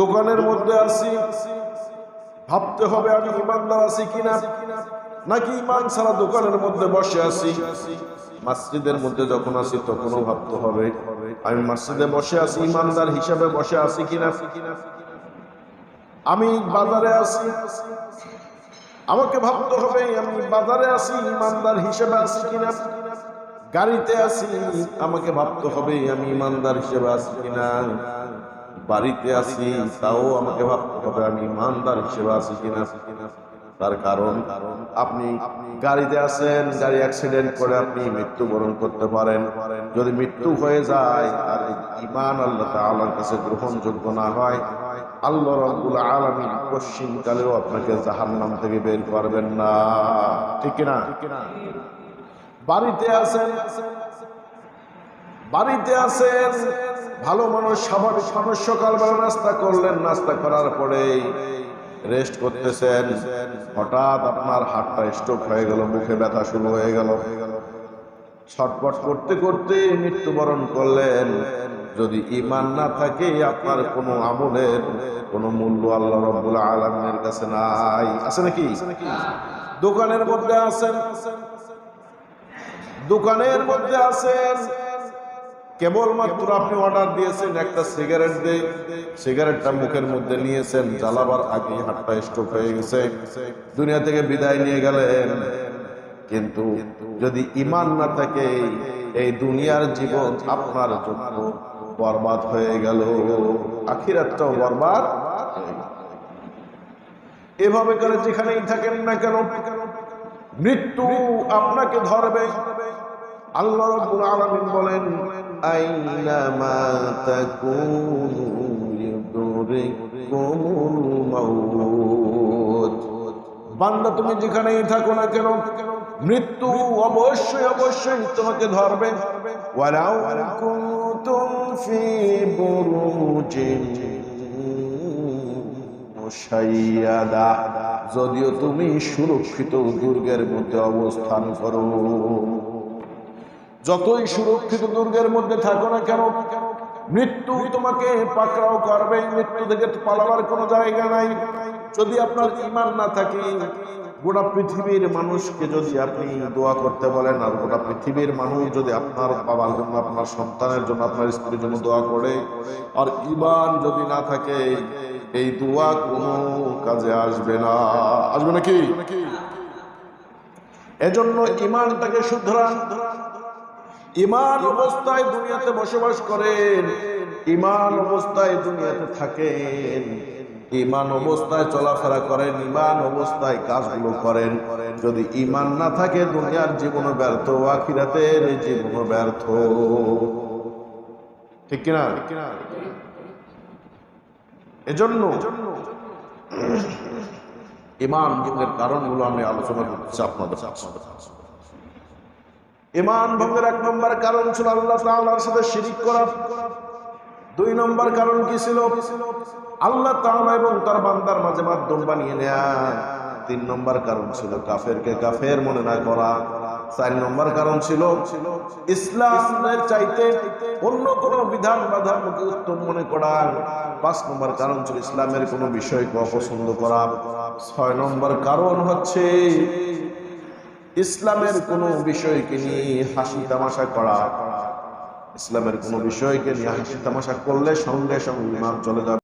দোকানের মধ্যে আছি। ভাবতে হবে আমি ইমানদার আছি কিনা? নাকি ইমান ছাড়া দোকানের মধ্যে বসে আছি? মসজিদের মধ্যে যখন আছি তখনও ভাবতে হবে, আমি মসজিদে বসে আছি ইমানদার হিসাবে বসে আছি কিনা? আমি বাজারে আছি। আমাকে ভাবতে হবে, আমি বাজারে আছি ইমানদার হিসেবে আছি কিনা? গাড়িতে আছি, আমাকে ভাবতে হবে, আমি ইমানদার হিসেবে আছি কিনা? বাড়িতে আছি, তাও আমাকে ভাবতে হবে আমি ইমানদার হিসেবে আছি কিনা। তার কারণ, আপনি গাড়িতে আছেন, গাড়ি অ্যাক্সিডেন্ট করে আপনি মৃত্যুবরণ করতে পারেন। যদি মৃত্যু হয়ে যায় আর ইমান আল্লাহ তাআলার কাছে গ্রহণযোগ্য না হয়, আল্লাহ রব্বুল আলামিন পশ্চিম কালেও আপনাকে জাহান্নাম থেকে বের করবেন না। ঠিক না বাড়িতে আছেন বাড়িতে আছেন ভালো মানুষ, স্বাভাবিক মানুষ সকালবেলা নাস্তা করলেন, নাস্তা করার পরে রেস্ট করতেছেন। হঠাৎ আপনার হাতটা স্ট্রোক হয়ে গেল, মুখে ব্যথা শুরু হয়ে গেল। ছটপট করতে করতে মৃত্যুবরণ করলেন। যদি ইমান না থাকে, আপনার কোনো আমলের কোনো মূল্য আল্লাহ রব্বুল আলমের কাছে নাই। আছে নাকি? দোকানের মধ্যে আছেন। দোকানের মধ্যে আছেন। কেবলমাত্র আপনি অর্ডার দিয়েছেন, একটা সিগারেট দিয়ে সিগারেটটা মুখের মধ্যে নিয়েছেন, জ্বালাবার আগে হাতটা স্ট্রোক হয়ে গেছে। দুনিয়া থেকে বিদায় নিয়ে গেলেন। কিন্তু যদি ইমান না থাকে, এই দুনিয়ার জীবন আপনার জন্য বরবাদ হয়ে গেল। আখিরাতটাও বরবাদ। এভাবে করে যেখানেই থাকেন না কেন, মৃত্যু আপনাকে ধরবে। আল্লাহ রাব্বুল আলামিন বলেন আইনামা তাকুনু ইউদরিকুমুল মাউত। বান্দা, তুমি যেখানেই থাকো না কেন, মৃত্যু অবশ্যই অবশ্যই তোমাকে ধরবে। ওয়ালাউ কুনতুম ফি বুরুজিন মুশাইয়াদা। যদিও তুমি সুরক্ষিত দুর্গের মধ্যে অবস্থান করো। যতই সুরক্ষিত দুর্গের মধ্যে থাকো না কেন, মৃত্যু তোমাকে পাকড়াও করবে মৃত্যু থেকে পালাবার কোনো জায়গা নাই। যদি আপনার ইমান না থাকে, গোটা পৃথিবীর মানুষকে যদি আপনি দোয়া করতে বলেন, আর গোটা পৃথিবীর মানুষ যদি আপনার বাবার জন্য, আপনার সন্তানের জন্য, আপনার স্ত্রীর জন্য দোয়া করে, আর ইমান যদি না থাকে, এই দোয়া কোনো কাজে আসবে না। আসবে নাকি? এজন্য ইমানটাকে শুধরান। ইমান অবস্থায় দুনিয়াতে বসবাস করেন, ইমান অবস্থায় দুনিয়াতে থাকেন। ইমান অবস্থায় চলাফেরা করেন, ইমান অবস্থায় কাজগুলো করেন। যদি ইমান না থাকে, দুনিয়ার জীবন ব্যর্থ, আখিরাতের জীবন ব্যর্থ। ঠিক কিনা? এজন্য ইমান ভঙ্গের কারণগুলো আমি আলোচনা করছি আপনাদের। ইমান ভঙ্গের এক নম্বর কারণ ছিল আল্লাহ তাআলার সাথে শিরিক করা। দুই নম্বর কারণ কি ছিল? আল্লাহ তাআলা এবং তার বান্দার মাঝে মাধ্যম বানিয়ে নেয়া। তিন নম্বর কারণ ছিল কাফেরকে কাফের মনে না করা। চার নম্বর কারণ ছিল ইসলামের চাইতে অন্য কোন বিধান বা উত্তম মনে করা। পাঁচ নম্বর কারণ ছিল ইসলামের কোন বিষয়কে অপছন্দ করা। ছয় নম্বর কারণ হচ্ছে ইসলামের কোনো বিষয়কে নিয়ে হাসি তামাশা করা, ইসলামের কোনো বিষয়কে নিয়ে হাসি তামাশা করলে সঙ্গে সঙ্গে ইমাম চলে যাবে।